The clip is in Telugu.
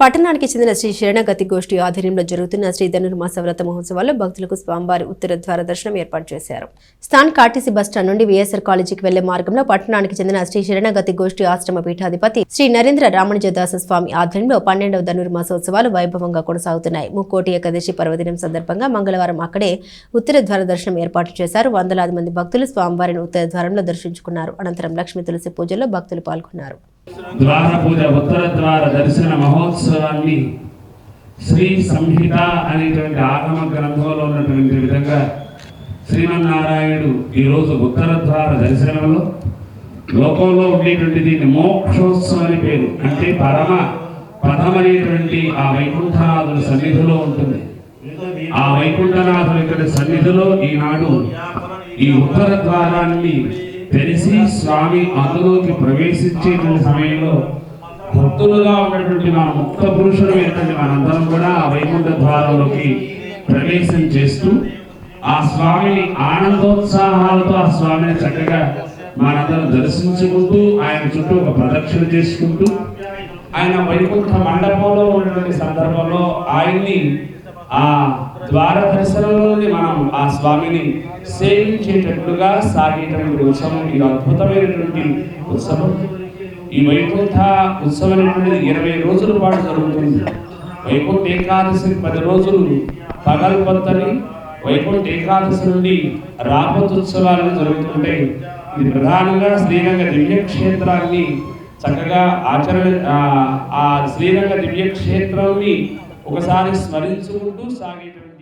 పట్టణానికి చెందిన శ్రీ శరణగతి గోష్ఠి ఆధ్వర్యంలో జరుగుతున్న శ్రీ ధనుర్మాస వ్రత మహోత్సవాల్లో భక్తులకు స్వామివారి ఉత్తర ద్వార దర్శనం ఏర్పాటు చేశారు. స్థానిక ఆర్టీసీ బస్టాండ్ నుండి వీఎస్ఆర్ కాలేజీకి వెళ్ళే మార్గంలో పట్టణానికి చెందిన శ్రీ శరణగతి గోష్ఠి ఆశ్రమ పీఠాధిపతి శ్రీ నరేంద్ర రామణుజదాస స్వామి ఆధ్వర్యంలో పన్నెండవ ధనుర్మాసోత్సవాలు వైభవంగా కొనసాగుతున్నాయి. ముక్కోటి ఏకాదశి పర్వదినం సందర్భంగా మంగళవారం అక్కడే ఉత్తర ద్వార దర్శనం ఏర్పాటు చేశారు. వందలాది మంది భక్తులు స్వామివారిని ఉత్తర ద్వారంలో దర్శించుకున్నారు. అనంతరం లక్ష్మీ తులసి పూజల్లో భక్తులు పాల్గొన్నారు. ద్వార పూజ ఉత్తర ద్వార దర్శన మహోత్సవాన్ని శ్రీ సంహిత అనేటువంటి ఆగమ గ్రంథంలో ఉన్నటువంటి విధంగా శ్రీమన్నారాయణుడు ఈరోజు ఉత్తర ద్వార దర్శనంలో లోకంలో ఉండేటువంటి దీన్ని మోక్షోత్సవం అని పేరు. అంటే పరమ పదమనేటువంటి ఆ వైకుంఠనాథుల సన్నిధిలో ఉంటుంది. ఆ వైకుంఠనాథుని ఇక్కడ సన్నిధిలో ఈనాడు ఈ ఉత్తర ద్వారాన్ని తెలిసి స్వామి అందులోకి ప్రవేశించేటువంటి సమయంలో భక్తులుగా ఉన్నటువంటి మన ముక్త పురుషులు ఏంటంటే మనందరం కూడా ఆ వైకుంఠ ద్వారంలోకి ప్రవేశం చేస్తూ ఆ స్వామిని ఆనందోత్సాహాలతో ఆ స్వామిని చక్కగా మనందరం దర్శించుకుంటూ ఆయన చుట్టూ ఒక ప్రదక్షిణ చేసుకుంటూ ఆయన వైకుంఠ మండపంలో ఉన్నటువంటి సందర్భంలో ఆయన్ని ఆ ద్వార దర్శనంలోని మనం ఆ స్వామిని సేవించేటట్లుగా సాగేటటువంటి ఉత్సవం ఇది అద్భుతమైనటువంటి ఉత్సవం. ఈ వైకుంఠ ఉత్సవం అనేటువంటిది ఇరవై రోజుల పాటు జరుగుతుంది. వైకుంఠ ఏకాదశి పది రోజులు పగల్పత్తని వైకుంఠ ఏకాదశి నుండి రాపతోత్సవాలు జరుగుతుంటాయి. ఇది ప్రధానంగా శ్రీరంగ దివ్యక్షేత్రాన్ని చక్కగా ఆచరణ ఆ- ఆ శ్రీరంగ దివ్యక్షేత్రాన్ని ఒకసారి స్మరించుకుంటూ సాగేటువంటి